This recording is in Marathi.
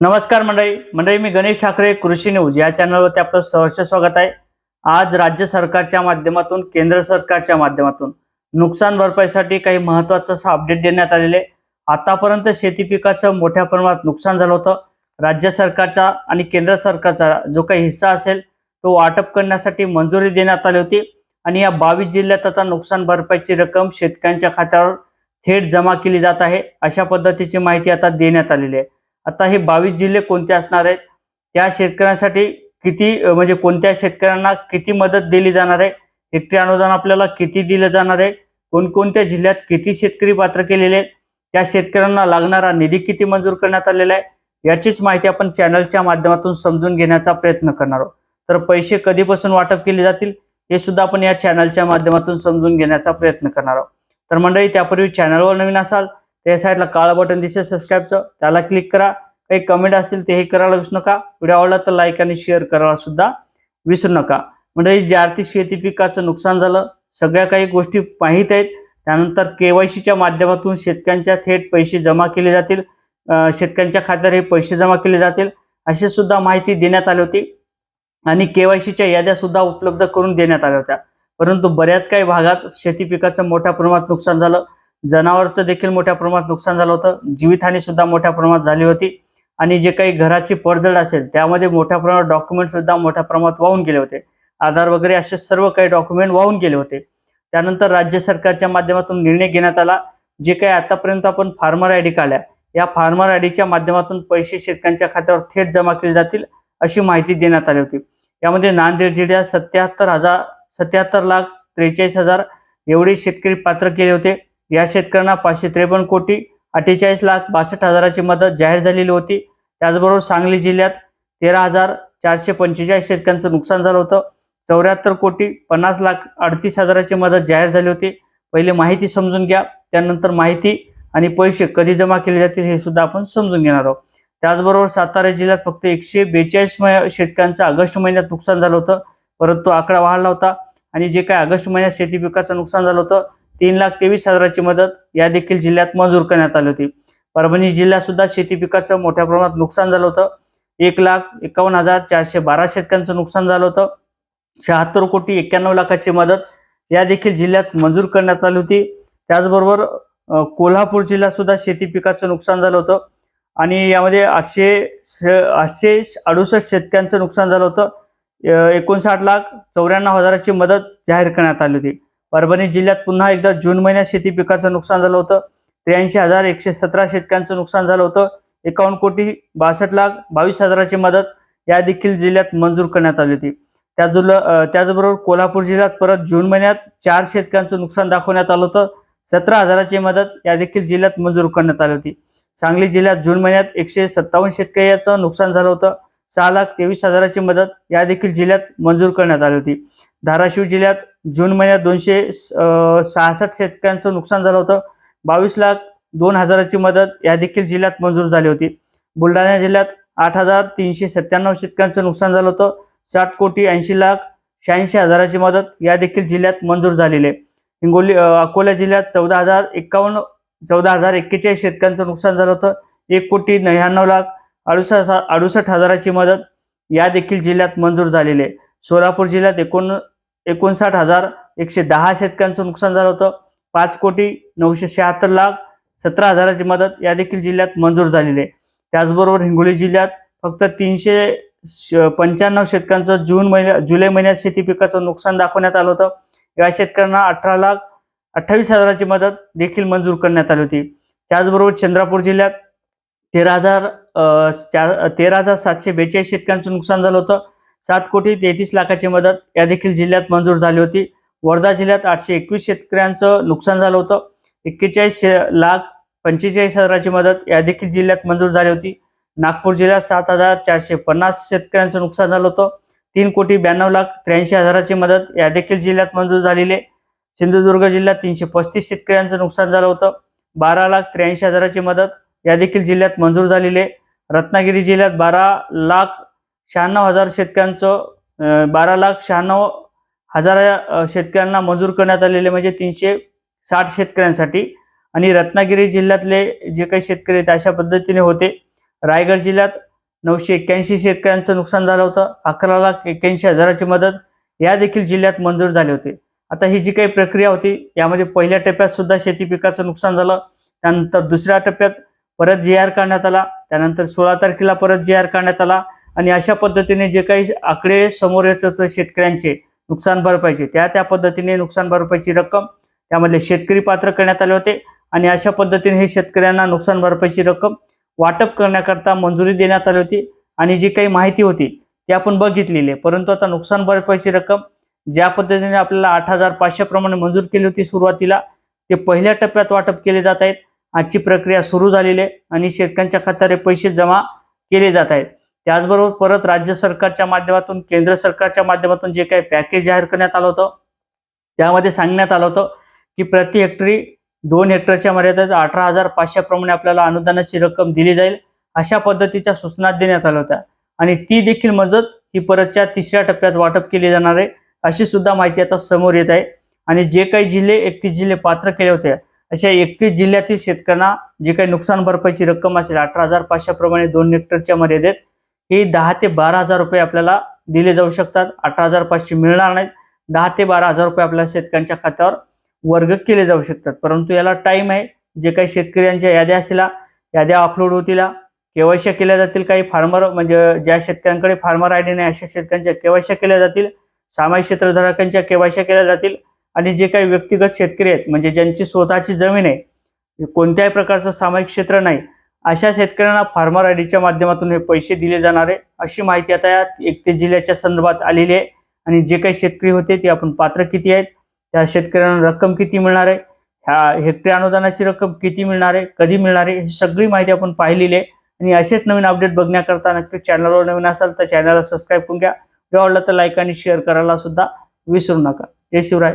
नमस्कार मंडळी. मंडळी मी गणेश ठाकरे कृषी न्यूज या चॅनलवरती आपलं सहर्ष स्वागत आहे. आज राज्य सरकारच्या माध्यमातून केंद्र सरकारच्या माध्यमातून नुकसान भरपाईसाठी काही महत्वाचं असं अपडेट देण्यात आलेले आहे. आतापर्यंत शेती पिकाचं मोठ्या प्रमाणात नुकसान झालं होतं. राज्य सरकारचा आणि केंद्र सरकारचा जो काही हिस्सा असेल तो वाटप करण्यासाठी मंजुरी देण्यात आली होती. आणि या बावीस जिल्ह्यात आता नुकसान भरपाईची रक्कम शेतकऱ्यांच्या खात्यावर थेट जमा केली जात आहे. अशा पद्धतीची माहिती आता देण्यात आलेली आहे. आता हे बावीस जिल्हे कोणते असणार आहेत? त्या शेतकऱ्यांसाठी किती म्हणजे कोणत्या शेतकऱ्यांना किती मदत दिली जाणार आहे? हेक्टरी अनुदान आपल्याला किती दिलं जाणार आहे? कोणकोणत्या जिल्ह्यात किती शेतकरी पात्र केलेले आहेत? त्या शेतकऱ्यांना लागणारा निधी किती मंजूर करण्यात आलेला आहे? याचीच माहिती आपण चॅनलच्या माध्यमातून समजून घेण्याचा प्रयत्न करणार आहोत. तर पैसे कधीपासून वाटप केले जातील? हे सुद्धा आपण या चॅनलच्या माध्यमातून समजून घेण्याचा प्रयत्न करणार आहोत. तर मंडळी त्यापूर्वी चॅनलवर नवीन असाल त्या साईडला काळं बटन दिसेल सबस्क्राईबचं त्याला क्लिक करा. काही कमेंट असतील तेही करायला विसरू नका. व्हिडिओ आवडला तर लाईक आणि शेअर करायला सुद्धा विसरू नका. म्हणजे ज्यार्थी आर्थिक शेती पिकाचं नुकसान झालं सगळ्या काही गोष्टी माहीत आहेत. त्यानंतर केवायसीच्या माध्यमातून शेतकऱ्यांच्या थेट पैसे जमा केले जातील. शेतकऱ्यांच्या खात्यावर हे पैसे जमा केले जातील. अशी सुद्धा माहिती देण्यात आली होती. आणि केवायसीच्या याद्या सुद्धा उपलब्ध करून देण्यात आल्या होत्या. परंतु बऱ्याच काही भागात शेती पिकाचं मोठ्या प्रमाणात नुकसान झालं. जनावरचं देखील मोठ्या प्रमाणात नुकसान झालं होतं. जीवितहानी सुद्धा मोठ्या प्रमाणात झाली होती. आणि जे काही घराची पडझड असेल त्यामध्ये मोठ्या प्रमाणात डॉक्युमेंट सुद्धा मोठ्या प्रमाणात वाहून गेले होते. आधार वगैरे असे सर्व काही डॉक्युमेंट वाहून गेले होते. त्यानंतर राज्य सरकारच्या माध्यमातून निर्णय घेण्यात आला. जे काही आतापर्यंत आपण फार्मर आय डी काढल्या या फार्मर आय डीच्या माध्यमातून पैसे शेतकऱ्यांच्या खात्यावर थेट जमा केले जातील अशी माहिती देण्यात आली होती. यामध्ये नांदेड जिल्ह्यात सत्याहत्तर हजार सत्याहत्तर लाख त्रेचाळीस हजार एवढे शेतकरी पात्र केले होते. या शेतकऱ्यांना पाचशे त्रेपन्न कोटी अठ्ठेचाळीस लाख बासष्ट हजाराची मदत जाहीर झालेली होती. त्याचबरोबर सांगली जिल्ह्यात तेरा हजार चारशे पंचेचाळीस शेतकऱ्यांचं नुकसान झालं होतं. चौऱ्याहत्तर कोटी पन्नास लाख अडतीस हजाराची मदत जाहीर झाली होती. पहिले माहिती समजून घ्या त्यानंतर माहिती आणि पैसे कधी जमा केले जातील हे सुद्धा आपण समजून घेणार आहोत. त्याचबरोबर सातारा जिल्ह्यात फक्त एकशे बेचाळीस शेतकऱ्यांचं ऑगस्ट महिन्यात नुकसान झालं होतं. परंतु आकडा वाढला होता आणि जे काही ऑगस्ट महिन्यात शेती पिकाचं नुकसान झालं होतं तीन लाख तेवीस हजाराची मदत या देखील जिल्ह्यात मंजूर करण्यात आली होती. परभणी जिल्ह्यात सुद्धा शेती पिकाचं मोठ्या प्रमाणात नुकसान झालं होतं. एक लाख एकावन्न हजार चारशे बारा शेतकऱ्यांचं नुकसान झालं होतं. शहात्तर कोटी एक्क्याण्णव लाखाची मदत या देखील जिल्ह्यात मंजूर करण्यात आली होती. त्याचबरोबर कोल्हापूर जिल्ह्यात सुद्धा शेती पिकाचं नुकसान झालं होतं. आणि यामध्ये आठशे श- आठशे अडुसष्ट शेतकऱ्यांचं नुकसान झालं होतं. एकोणसाठ लाख चौऱ्याण्णव हजाराची मदत जाहीर करण्यात आली होती. परभणी जिल्ह्यात पुन्हा एकदा जून महिन्यात शेती पिकाचं नुकसान झालं होतं. त्र्याऐंशी हजार एकशे सतरा शेतकऱ्यांचं नुकसान झालं होतं. एकावन्न कोटी बासष्ट लाख बावीस हजाराची मदत या देखील जिल्ह्यात मंजूर करण्यात आली होती. त्याच त्याचबरोबर कोल्हापूर जिल्ह्यात परत जून महिन्यात चार शेतकऱ्यांचं नुकसान दाखवण्यात आलं होतं. सतरा हजाराची मदत या देखील जिल्ह्यात मंजूर करण्यात आली होती. सांगली जिल्ह्यात जून महिन्यात एकशे सत्तावन्न शेतकऱ्याचं नुकसान झालं होतं. सहा लाख तेवीस हजाराची मदत या देखील जिल्ह्यात मंजूर करण्यात आली होती. धाराशिव जिल्ह्यात जून महिन्यात दोनशे सहासष्ट शेतकऱ्यांचं नुकसान झालं होतं. बावीस लाख दोन हजाराची मदत या देखील जिल्ह्यात मंजूर झाली होती. बुलढाणा जिल्ह्यात आठ हजार तीनशे सत्त्याण्णव शेतकऱ्यांचं नुकसान झालं होतं. साठ कोटी ऐंशी लाख शहाऐंशी हजाराची मदत या देखील जिल्ह्यात मंजूर झालेली आहे. हिंगोली अकोला जिल्ह्यात चौदा हजार एक्कावन्न चौदा हजार एक्केचाळीस शेतकऱ्यांचं नुकसान झालं होतं. एक कोटी नव्याण्णव लाख अडुसष्ट अडुसष्ट हजाराची मदत या देखील जिल्ह्यात मंजूर झालेली आहे. सोलापूर जिल्ह्यात एकोण एकोणसाठ हजार एकशे दहा शेतकऱ्यांचं नुकसान झालं होतं. पाच कोटी नऊशे शहात्तर लाख सतरा हजाराची मदत या देखील जिल्ह्यात मंजूर झालेली आहे. त्याचबरोबर हिंगोली जिल्ह्यात फक्त तीनशे श- पंच्याण्णव शेतकऱ्यांचं जून महिन्या जुलै महिन्यात शेती पिकाचं नुकसान दाखवण्यात आलं होतं. या शेतकऱ्यांना अठरा लाख अठ्ठावीस हजाराची मदत देखील मंजूर करण्यात आली होती. त्याचबरोबर चंद्रपूर जिल्ह्यात तेरा हजार चार तेरा हजार सातशे बेचाळीस शेतकऱ्यांचं नुकसान झालं होतं. सात कोटी तेहतीस लाखाची मदत. या देखील जिल्ह्यात मंजूर झाली होती. वर्धा जिल्ह्यात आठशे एकवीस शेतकऱ्यांचं नुकसान झालं होतं. एक्केचाळीस लाख पंचेचाळीस हजाराची मदत. या देखील जिल्ह्यात मंजूर झाली होती. नागपूर जिल्ह्यात सात हजार चारशे पन्नास शेतकऱ्यांचं नुकसान झालं होतं. तीन कोटी ब्याण्णव लाख त्र्याऐंशी हजाराची मदत. या देखील जिल्ह्यात मंजूर झालेली आहे. सिंधुदुर्ग जिल्ह्यात तीनशे पस्तीस शेतकऱ्यांचं नुकसान झालं होतं. बारा लाख त्र्याऐंशी हजाराची मदत. या देखील जिल्ह्यात मंजूर झालेली आहे. रत्नागिरी जिल्ह्यात बारा लाख शहाण्णव हजार शेतकऱ्यांचं बारा लाख शहाण्णव हजार शेतकऱ्यांना मंजूर करण्यात आलेले म्हणजे तीनशे साठ शेतकऱ्यांसाठी. आणि रत्नागिरी जिल्ह्यातले जे काही शेतकरी आहेत अशा पद्धतीने होते. रायगड जिल्ह्यात नऊशे एक्क्याऐंशी शेतकऱ्यांचं नुकसान झालं होतं. अकरा लाख एक्क्याऐंशी हजाराची मदत या देखील जिल्ह्यात मंजूर झाले होते. आता ही जी काही प्रक्रिया होती यामध्ये पहिल्या टप्प्यात सुद्धा शेती पिकाचं नुकसान झालं. त्यानंतर दुसऱ्या टप्प्यात परत जी आर काढण्यात आला. त्यानंतर सोळा तारखेला परत जी आर काढण्यात आला आणि अशा पद्धतीने जे काही आकडे समोर येत होते शेतकऱ्यांचे नुकसान भरपाईचे त्या त्या पद्धतीने नुकसान भरपाईची रक्कम त्यामधले शेतकरी पात्र करण्यात आले होते आणि अशा पद्धतीने हे शेतकऱ्यांना नुकसान भरपाईची रक्कम वाटप करण्याकरता मंजुरी देण्यात आली होती आणि जी काही माहिती होती ती आपण बघितलेली आहे. परंतु आता नुकसान भरपाईची रक्कम ज्या पद्धतीने आपल्याला आठ हजार पाचशे प्रमाणे मंजूर केली होती सुरुवातीला ते पहिल्या टप्प्यात वाटप केले जात आहेत. आजची प्रक्रिया सुरू झालेली आहे आणि शेतकऱ्यांच्या खात्यावर पैसे जमा केले जात आहेत. त्याचबरोबर परत राज्य सरकारच्या माध्यमातून केंद्र सरकारच्या माध्यमातून जे काही पॅकेज जाहीर करण्यात आलं होतं त्यामध्ये सांगण्यात आलं होतं की प्रति हेक्टरी दोन हेक्टरच्या मर्यादेत अठरा हजार पाचशेप्रमाणे आपल्याला अनुदानाची रक्कम दिली जाईल अशा पद्धतीच्या सूचना देण्यात आल्या होत्या. आणि ती देखील मदत ही परतच्या तिसऱ्या टप्प्यात वाटप केली जाणार आहे अशी सुद्धा माहिती आता समोर येत आहे. आणि जे काही जिल्हे एकतीस जिल्हे पात्र केले होते अशा एकतीस जिल्ह्यातील शेतकऱ्यांना जे काही नुकसान भरपाईची रक्कम असेल अठरा हजार पाचशेप्रमाणे दोन हेक्टरच्या मर्यादेत ही दहा ते बारा हजार रुपये आपल्याला दिले जाऊ शकतात. अठरा हजार पाचशे मिळणार नाहीत. दहा ते बारा हजार रुपये आपल्या शेतकऱ्यांच्या खात्यावर वर्ग केले जाऊ शकतात. परंतु याला टाईम आहे. जे काही शेतकऱ्यांच्या याद्या असतील याद्या अपलोड होतील केवायशा केल्या जातील काही फार्मर म्हणजे ज्या शेतकऱ्यांकडे फार्मर आय डी नाही अशा शेतकऱ्यांच्या केवायशा केल्या जातील. सामायिक क्षेत्रधारकांच्या केवायशा केल्या जातील. आणि जे काही व्यक्तिगत शेतकरी आहेत म्हणजे ज्यांची स्वतःची जमीन आहे कोणत्याही प्रकारचं सामायिक क्षेत्र नाही अशा शेतकऱ्यांना फार्मर आय डीच्या माध्यमातून हे पैसे दिले जाणार आहे अशी माहिती आता या एकते जिल्ह्याच्या संदर्भात आलेली आहे. आणि जे काही शेतकरी होते ते आपण पात्र किती आहेत त्या शेतकऱ्यांना रक्कम किती मिळणार आहे ह्या हेक्टरी अनुदानाची रक्कम किती मिळणार आहे कधी मिळणार आहे ही सगळी माहिती आपण पाहिलेली आहे. आणि असेच नवीन अपडेट बघण्याकरता नक्की चॅनलवर नवीन असाल तर चॅनलला सबस्क्राईब करून घ्या. व्हिडिओ तर लाईक आणि शेअर करायला सुद्धा विसरू नका. जय शिवराय.